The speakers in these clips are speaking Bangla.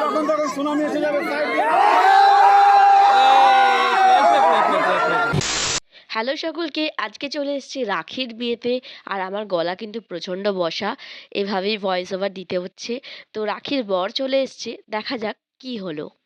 তখন তখন সুনামি এসে যাবে হ্যালো সকলকে আজকে চলে এসেছি রাখির বিয়েতে আর আমার গলা কিন্তু প্রচণ্ড বসা এভাবেই ভয়েস ওভার দিতে হচ্ছে। তো রাখির বর চলে এসছে দেখা যাক কি হলো।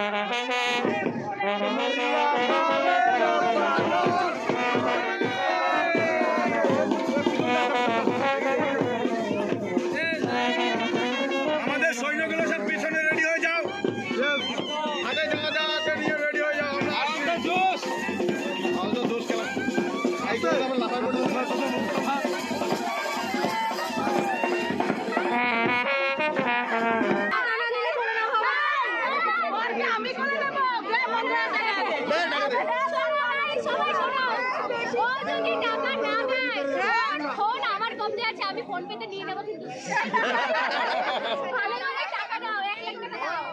আমাদের আমি ফোন পেতে নিয়ে নেব কিন্তু ভালো করে টাকা দাও এক লাখ টাকা দাও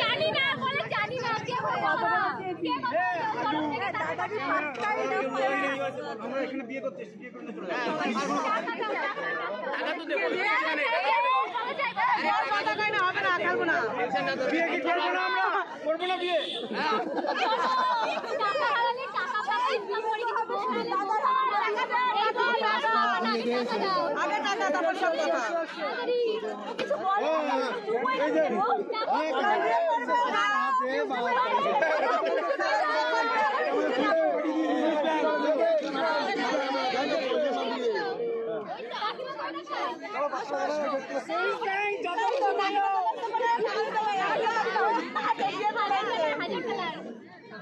জানি না বলে জানি না কে কে আমরা এখানে বিয়ে করতে বিয়ে করতে চলে যাব। বিয়ে কি করব না আমরা করব না বিয়ে আগে টাকা তারপর সব কথা কিছু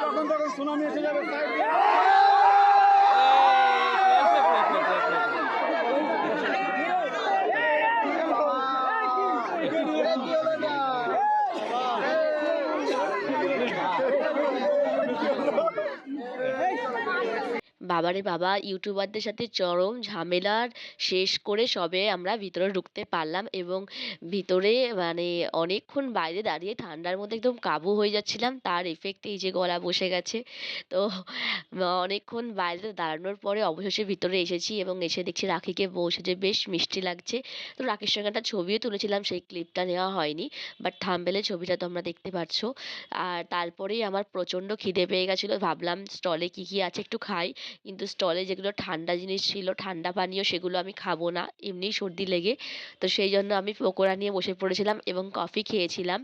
তখন তখন সুনামি এসে যাবে বাবারে বাবা, ইউটিউবারদের সাথে চরম ঝামেলার শেষ করে সবে আমরা ভিতরে ঢুকতে পারলাম এবং ভিতরে মানে অনেকক্ষণ বাইরে দাঁড়িয়ে ঠান্ডার মধ্যে একদম কাবু হয়ে যাচ্ছিলাম। তার এফেক্ট এই যে গলা বসে গেছে। তো অনেকক্ষণ বাইরে দাঁড়ানোর পরে অবশেষে ভিতরে এসেছি এবং এসে দেখছি রাখিকে বসে যে বেশ মিষ্টি লাগছে। তো রাখির সঙ্গে একটা ছবিও তুলেছিলাম, সেই ক্লিপটা নেওয়া হয়নি। বাট থাম্বেলে ছবিটা তোমরা দেখতে পাচ্ছ আর তারপরেই আমার প্রচণ্ড খিদে পেয়ে গেছিল। ভাবলাম স্টলে কী কী আছে একটু খাই। কিন্তু স্টলে যেগুলো ঠান্ডা জিনিস ছিল, ঠান্ডা পানীয় সেগুলো আমি খাব না এমনিই সর্দি লেগে। তো সেই জন্য আমি পকোড়া নিয়ে বসে পড়েছিলাম এবং কফি খেয়েছিলাম।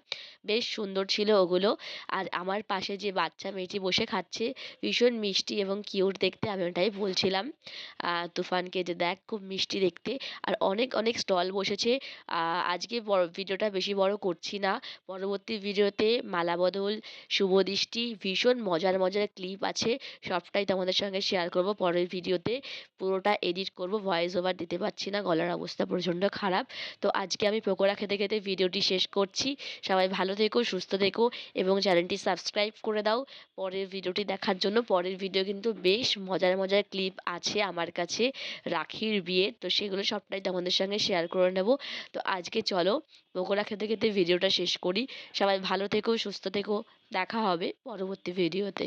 বেশ সুন্দর ছিল ওগুলো। আর আমার পাশে যে বাচ্চা মেয়েটি বসে খাচ্ছে, ভীষণ মিষ্টি এবং কিউট দেখতে, আমি ওটাই বলছিলাম। তুফানকে যে দেখ, খুব মিষ্টি দেখতে। আর অনেক অনেক স্টল বসেছে। আজকে বড় ভিডিওটা বেশি বড় করছি না। পরবর্তী ভিডিওতে মালা বদল শুভ দৃষ্টি, ভীষণ মজার মজার ক্লিপ আছে। সবটাই তোমাদের সঙ্গে শেয়ার করব, পরের ভিডিওতে পুরোটা এডিট করব ভয়েস ওভার দিতে পারছি না, গলার অবস্থা প্রচণ্ড খারাপ। তো আজকে আমি পকোড়া খেতে খেতে ভিডিওটি শেষ করছি। সবাই ভালো থেকো, সুস্থ থেকো এবং চ্যানেলটি সাবস্ক্রাইব করে দাও। পরের ভিডিওটি দেখার জন্য পরের ভিডিও কিন্তু বেশ মজার মজার ক্লিপ আছে আমার কাছে, রাখির বিয়ে তো সেগুলো সবটাই তোমাদের সঙ্গে শেয়ার করে নেব। তো আজকে চলো পকোড়া খেতে খেতে ভিডিওটা শেষ করি। সবাই ভালো থেকো, সুস্থ থেকো, দেখা হবে পরবর্তী ভিডিওতে